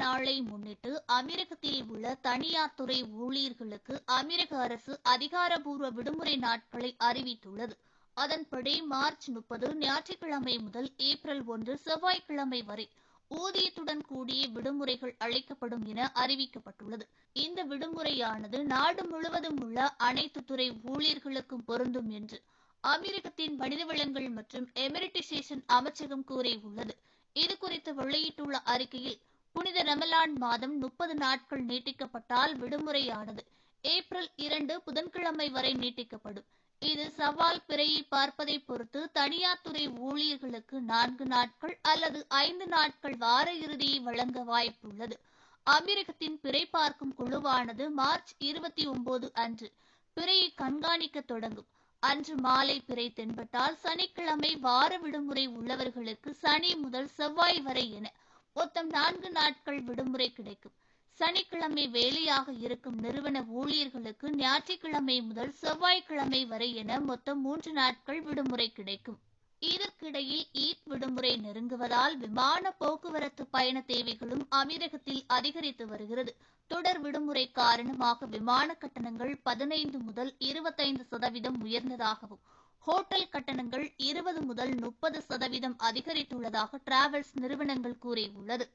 நாளை முன்னிட்டு அமீரகத்தில் உள்ள தனியார் துறை ஊழியர்களுக்கு அமீரக அரசு அதிகாரப்பூர்வ விடுமுறை நாட்களை அறிவித்துள்ளது. அதன்படி மார்ச் முப்பது ஞாயிற்றுக்கிழமை முதல் ஏப்ரல் ஒன்று செவ்வாய்க்கிழமை வரை ஊதியத்துடன் கூடிய விடுமுறைகள் அளிக்கப்படும் என அறிவிக்கப்பட்டுள்ளது. இந்த விடுமுறையானது நாடு முழுவதும் உள்ள அனைத்து துறை ஊழியர்களுக்கும் பொருந்தும் என்று அமீரகத்தின் மனிதவளங்கள் மற்றும் எமிரிட்டிசேஷன் அமைச்சகம் கூறியுள்ளது. இது குறித்து வெளியிட்டுள்ள அறிக்கையில் புனித ரமலான் மாதம் முப்பது நாட்கள் நீட்டிக்கப்பட்டால் விடுமுறையானது. ஏப்ரல் இரண்டு புதன்கிழமை வரை நீட்டிக்கப்படும். இது சவால் பிறையை பார்ப்பதை பொறுத்து தனியார் துறை ஊழியர்களுக்கு நான்கு நாட்கள் அல்லது ஐந்து நாட்கள் வார இறுதியை வழங்க வாய்ப்புள்ளது. அமீரகத்தின் பிறை பார்க்கும் குழுவானது மார்ச் இருபத்தி ஒன்பது அன்று பிறையை கண்காணிக்க தொடங்கும். அன்று மாலை பிறை தென்பட்டால் சனிக்கிழமை வார விடுமுறை உள்ளவர்களுக்கு சனி முதல் செவ்வாய் வரை என மொத்தம் நான்கு நாட்கள் விடுமுறை கிடைக்கும். சனிக்கிழமை வேலையாக இருக்கும் நிறுவன ஊழியர்களுக்கு ஞாயிற்றுக்கிழமை முதல் செவ்வாய்க்கிழமை வரை என மொத்தம் மூன்று நாட்கள் விடுமுறை கிடைக்கும். இதற்கிடையில் ஈத் விடுமுறை நெருங்குவதால் விமான போக்குவரத்து பயண தேவைகளும் அமீரகத்தில் அதிகரித்து வருகிறது. தொடர் விடுமுறை காரணமாக விமான கட்டணங்கள் பதினைந்து முதல் இருபத்தைந்து சதவீதம் உயர்ந்ததாகவும் ஹோட்டல் கட்டணங்கள் இருபது முதல் முப்பது சதவீதம் அதிகரித்துள்ளதாக டிராவல்ஸ் நிறுவனங்கள் கூறியுள்ளது.